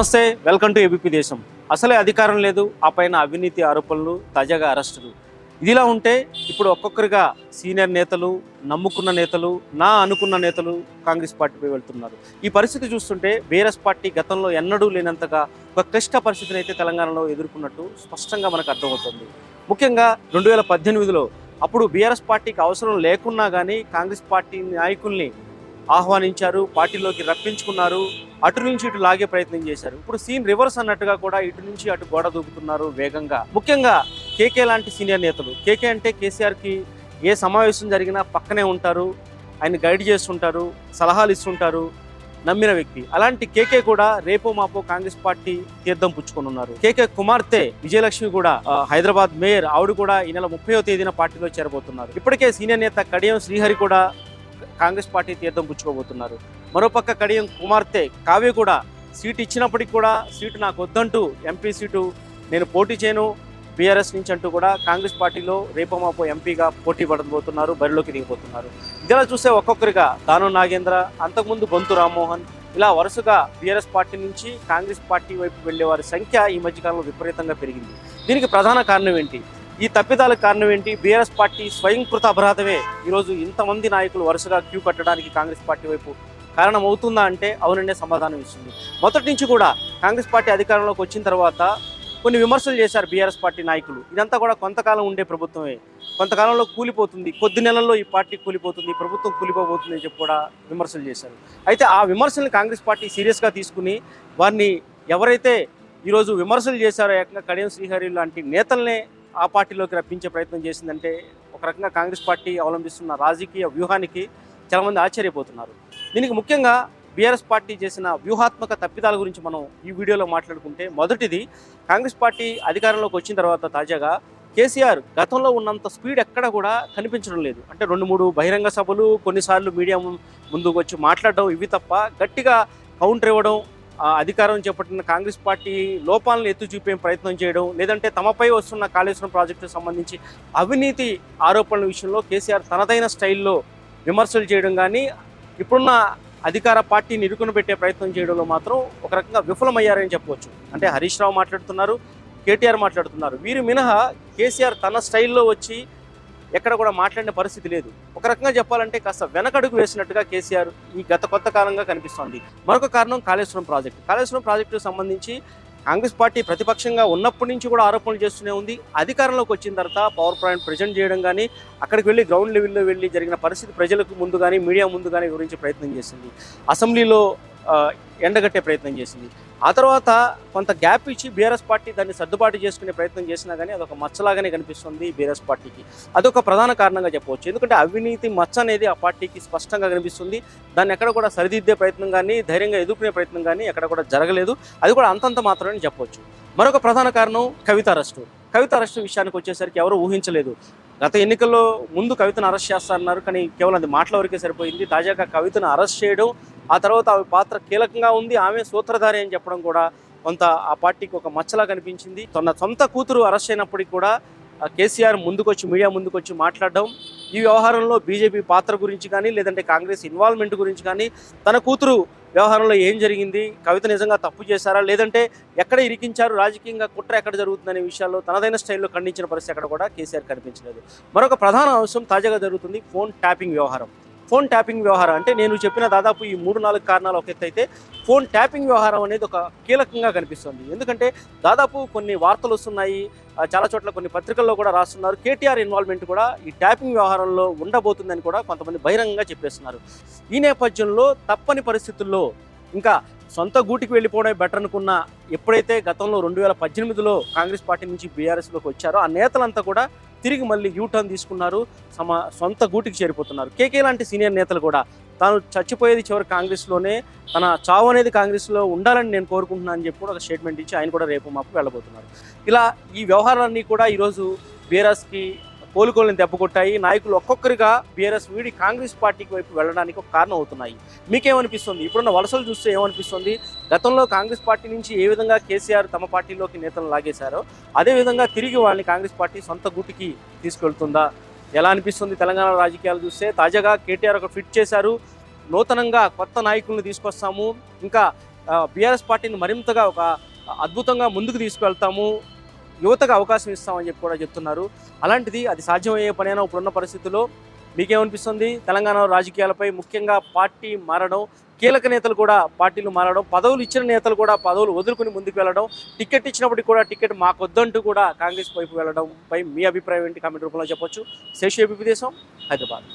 నమస్తే welcome to ABP దేశం. అసలే అధికారం లేదు ఆ పైన అవినీతి ఆరోపణలు తాజాగా అరెస్టులు. ఇదిలా ఉంటే ఇప్పుడు ఒక్కొక్కరిగా సీనియర్ నేతలు నమ్ముకున్న నేతలు నా అనుకున్న నేతలు కాంగ్రెస్ పార్టీపై వెళ్తున్నారు. ఈ పరిస్థితి చూస్తుంటే బీఆర్ఎస్ పార్టీ గతంలో ఎన్నడూ లేనంతగా ఒక క్లిష్ట పరిస్థితిని అయితే తెలంగాణలో ఎదుర్కొన్నట్టు స్పష్టంగా మనకు అర్థమవుతుంది. ముఖ్యంగా రెండు వేల పద్దెనిమిదిలో అప్పుడు బీఆర్ఎస్ పార్టీకి అవసరం లేకున్నా కానీ కాంగ్రెస్ పార్టీ నాయకుల్ని ఆహ్వానించారు పార్టీలోకి రప్పించుకున్నారు అటు నుంచి ఇటు లాగే ప్రయత్నం చేశారు. ఇప్పుడు సీన్ రివర్స్ అన్నట్టుగా కూడా ఇటు నుంచి అటు గోడ దూకుతున్నారు వేగంగా. ముఖ్యంగా కేకే లాంటి సీనియర్ నేతలు. కేకే అంటే కేసీఆర్కి ఏ సమావేశం జరిగినా పక్కనే ఉంటారు ఆయన గైడ్ చేస్తుంటారు సలహాలు ఇస్తుంటారు నమ్మిన వ్యక్తి. అలాంటి కేకే కూడా రేపో మాపో కాంగ్రెస్ పార్టీ తీర్థం పుచ్చుకొని ఉన్నారు కేకే కుమార్తె విజయలక్ష్మి కూడా హైదరాబాద్ మేయర్ ఆవిడ కూడా ఈ నెల ముప్పయో తేదీన పార్టీలో చేరబోతున్నారు. ఇప్పటికే సీనియర్ నేత కడియం శ్రీహరి కూడా కాంగ్రెస్ పార్టీ తీర్థం పుచ్చుకోబోతున్నారు. మరోపక్క కడియం కుమార్తె కావ్య కూడా సీటు ఇచ్చినప్పటికి కూడా సీటు నాకు వద్దంటూ ఎంపీ సీటు నేను పోటీ చేయను. బీఆర్ఎస్ నుంచి అంటూ కూడా కాంగ్రెస్ పార్టీలో రేపమాపో ఎంపీగా పోటీ పడబోతున్నారు బరిలోకి దిగిపోతున్నారు. ఇదిలా చూస్తే ఒక్కొక్కరిగా దాను నాగేంద్ర అంతకుముందు బొంతు రామ్మోహన్ ఇలా వరుసగా బీఆర్ఎస్ పార్టీ నుంచి కాంగ్రెస్ పార్టీ వైపు వెళ్ళే వారి సంఖ్య ఈ మధ్యకాలంలో విపరీతంగా పెరిగింది. దీనికి ప్రధాన కారణం ఏంటి? ఈ తప్పిదాలకు కారణం ఏంటి? బీఆర్ఎస్ పార్టీ స్వయంకృత అపరాధమే. ఈరోజు ఇంతమంది నాయకులు వరుసగా క్యూ కట్టడానికి కాంగ్రెస్ పార్టీ వైపు కారణం అవుతుందా అంటే అవుననే సమాధానం ఇస్తుంది. మొదటి నుంచి కూడా కాంగ్రెస్ పార్టీ అధికారంలోకి వచ్చిన తర్వాత కొన్ని విమర్శలు చేశారు బీఆర్ఎస్ పార్టీ నాయకులు. ఇదంతా కూడా కొంతకాలం ఉండే ప్రభుత్వమే. కొంతకాలంలో కూలిపోతుంది. కొద్ది నెలల్లో ఈ పార్టీ కూలిపోతుంది. ప్రభుత్వం కూలిపోబోతుంది అని చెప్పి కూడా విమర్శలు చేశారు. అయితే ఆ విమర్శల్ని కాంగ్రెస్ పార్టీ సీరియస్గా తీసుకుని వారిని ఎవరైతే ఈరోజు విమర్శలు చేశారో ఏకంగా కడియం శ్రీహరి లాంటి నేతల్నే ఆ పార్టీలోకి రప్పించే ప్రయత్నం చేసిందంటే ఒక రకంగా కాంగ్రెస్ పార్టీ అవలంబిస్తున్న రాజకీయ వ్యూహానికి చాలామంది ఆశ్చర్యపోతున్నారు. దీనికి ముఖ్యంగా బీఆర్ఎస్ పార్టీ చేసిన వ్యూహాత్మక తప్పిదాల గురించి మనం ఈ వీడియోలో మాట్లాడుకుంటే మొదటిది కాంగ్రెస్ పార్టీ అధికారంలోకి వచ్చిన తర్వాత తాజాగా కేసీఆర్ గతంలో ఉన్నంత స్పీడ్ ఎక్కడ కూడా కనిపించడం లేదు. అంటే రెండు మూడు బహిరంగ సభలు కొన్నిసార్లు మీడియా ముందుకు వచ్చి మాట్లాడడం ఇవి తప్ప గట్టిగా కౌంటర్ ఇవ్వడం అధికారం చేపట్టిన కాంగ్రెస్ పార్టీ లోపాలను ఎత్తు చూపే ప్రయత్నం చేయడం లేదంటే తమపై వస్తున్న కాళేశ్వరం ప్రాజెక్టుకు సంబంధించి అవినీతి ఆరోపణల విషయంలో కేసీఆర్ తనదైన స్టైల్లో విమర్శలు చేయడం కానీ ఇప్పుడున్న అధికార పార్టీని ఇరుకున పెట్టే ప్రయత్నం చేయడంలో మాత్రం ఒక రకంగా విఫలమయ్యారని చెప్పవచ్చు. అంటే హరీష్ రావు మాట్లాడుతున్నారు కేటీఆర్ మాట్లాడుతున్నారు. వీరు మినహా కేసీఆర్ తన స్టైల్లో వచ్చి ఎక్కడ కూడా మాట్లాడిన పరిస్థితి లేదు. ఒక రకంగా చెప్పాలంటే కాస్త వెనకడుగు వేసినట్టుగా కేసీఆర్ ఈ గత కొత్త కాలంగా కనిపిస్తోంది. మరొక కారణం కాళేశ్వరం ప్రాజెక్టు. కాళేశ్వరం ప్రాజెక్టుకు సంబంధించి కాంగ్రెస్ పార్టీ ప్రతిపక్షంగా ఉన్నప్పటి నుంచి కూడా ఆరోపణలు చేస్తూనే ఉంది. అధికారంలోకి వచ్చిన తర్వాత పవర్ పాయింట్ ప్రజెంట్ చేయడం కానీ అక్కడికి వెళ్ళి గ్రౌండ్ లెవెల్లో వెళ్ళి జరిగిన పరిస్థితి ప్రజలకు ముందు కానీ మీడియా ముందు కానీ వివరించే ప్రయత్నం చేసింది. అసెంబ్లీలో ఎండగట్టే ప్రయత్నం చేసింది. ఆ తర్వాత కొంత గ్యాప్ ఇచ్చి బీఆర్ఎస్ పార్టీ దాన్ని సర్దుబాటు చేసుకునే ప్రయత్నం చేసినా కానీ అదొక మచ్చలాగానే కనిపిస్తుంది బీఆర్ఎస్ పార్టీకి. అదొక ప్రధాన కారణంగా చెప్పవచ్చు. ఎందుకంటే అవినీతి మచ్చ అనేది ఆ పార్టీకి స్పష్టంగా కనిపిస్తుంది. దాన్ని ఎక్కడ కూడా సరిదిద్దే ప్రయత్నం కానీ ధైర్యంగా ఎదుర్కొనే ప్రయత్నం కానీ ఎక్కడ కూడా జరగలేదు. అది కూడా అంతంత మాత్రమే చెప్పవచ్చు. మరొక ప్రధాన కారణం కవిత అరెస్టు. కవిత అరెస్టు విషయానికి వచ్చేసరికి ఎవరు ఊహించలేదు. గత ఎన్నికల్లో ముందు కవితను అరెస్ట్ చేస్తారన్నారు కానీ కేవలం అది మాటల వరకే సరిపోయింది. తాజాగా కవితను అరెస్ట్ చేయడం ఆ తర్వాత ఆమె పాత్ర కీలకంగా ఉంది. ఆమె సూత్రధారి అని చెప్పడం కూడా కొంత ఆ పార్టీకి ఒక మచ్చలా కనిపించింది. తన సొంత కూతురు అరెస్ట్ అయినప్పటికీ కూడా కేసీఆర్ ముందుకొచ్చి మీడియా ముందుకొచ్చి మాట్లాడడం ఈ వ్యవహారంలో బీజేపీ పాత్ర గురించి కానీ లేదంటే కాంగ్రెస్ ఇన్వాల్వ్మెంట్ గురించి కానీ తన కూతురు వ్యవహారంలో ఏం జరిగింది కవిత నిజంగా తప్పు చేశారా లేదంటే ఎక్కడ ఇరికించారు రాజకీయంగా కుట్ర ఎక్కడ జరుగుతుందనే విషయాల్లో తనదైన స్టైల్లో ఖండించిన పరిస్థితి ఎక్కడ కూడా కేసీఆర్ కనిపించలేదు. మరొక ప్రధాన అంశం తాజాగా జరుగుతుంది ఫోన్ ట్యాపింగ్ వ్యవహారం. ఫోన్ ట్యాపింగ్ వ్యవహారం అంటే నేను చెప్పిన దాదాపు ఈ మూడు నాలుగు కారణాలు ఒక ఎత్తు అయితే ఫోన్ ట్యాపింగ్ వ్యవహారం అనేది ఒక కీలకంగా కనిపిస్తుంది. ఎందుకంటే దాదాపు కొన్ని వార్తలు వస్తున్నాయి చాలా చోట్ల కొన్ని పత్రికల్లో కూడా రాస్తున్నారు. కేటీఆర్ ఇన్వాల్వ్మెంట్ కూడా ఈ ట్యాపింగ్ వ్యవహారంలో ఉండబోతుందని కూడా కొంతమంది బహిరంగంగా చెప్పేస్తున్నారు. ఈ నేపథ్యంలో తప్పని పరిస్థితుల్లో ఇంకా సొంత గూటికి వెళ్ళిపోవడమే బెటర్ అనుకున్న ఎప్పుడైతే గతంలో రెండు వేల పద్దెనిమిదిలో కాంగ్రెస్ పార్టీ నుంచి బీఆర్ఎస్లోకి వచ్చారో ఆ నేతలంతా కూడా తిరిగి మళ్ళీ యూటర్న్ తీసుకున్నారు తమ సొంత గూటికి చేరిపోతున్నారు. కేకే లాంటి సీనియర్ నేతలు కూడా తాను చచ్చిపోయేది చివరి కాంగ్రెస్లోనే తన చావు అనేది కాంగ్రెస్లో ఉండాలని నేను కోరుకుంటున్నాను అని చెప్పి కూడా ఒక స్టేట్మెంట్ ఇచ్చి ఆయన కూడా రేపు మాపు వెళ్ళబోతున్నారు. ఇలా ఈ వ్యవహారాలన్నీ కూడా ఈరోజు బీఆర్ఎస్కి కోలుకోలేని దెబ్బ కొట్టాయి. నాయకులు ఒక్కొక్కరిగా బీఆర్ఎస్ వీడి కాంగ్రెస్ పార్టీకి వైపు వెళ్ళడానికి ఒక కారణం అవుతున్నాయి. మీకేమనిపిస్తుంది? ఇప్పుడున్న వలసలు చూస్తే ఏమనిపిస్తుంది? గతంలో కాంగ్రెస్ పార్టీ నుంచి ఏ విధంగా కేసీఆర్ తమ పార్టీలోకి నేతలను లాగేశారో అదేవిధంగా తిరిగి వాళ్ళని కాంగ్రెస్ పార్టీ సొంత గుటికి తీసుకెళ్తుందా? ఎలా అనిపిస్తుంది? తెలంగాణ రాజకీయాలు చూస్తే తాజాగా కేటీఆర్ ఒక ఫిట్ చేశారు. నూతనంగా కొత్త నాయకులను తీసుకొస్తాము. ఇంకా బీఆర్ఎస్ పార్టీని మరింతగా ఒక అద్భుతంగా ముందుకు తీసుకువెళ్తాము యువతకు అవకాశం ఇస్తామని చెప్పి కూడా చెప్తున్నారు. అలాంటిది అది సాధ్యమయ్యే పనైనా ఇప్పుడున్న పరిస్థితుల్లో మీకేమనిపిస్తుంది? తెలంగాణ రాజకీయాలపై ముఖ్యంగా పార్టీ మారడం కీలక నేతలు కూడా పార్టీలు మారడం పదవులు ఇచ్చిన నేతలు కూడా పదవులు వదులుకుని ముందుకు వెళ్ళడం టికెట్ ఇచ్చినప్పటికి కూడా టికెట్ మాకొద్దంటూ కూడా కాంగ్రెస్ వైపు వెళ్ళడంపై మీ అభిప్రాయం ఏంటి? కామెంట్ రూపంలో చెప్పొచ్చు. శేషేపీ దేశం హైదరాబాద్.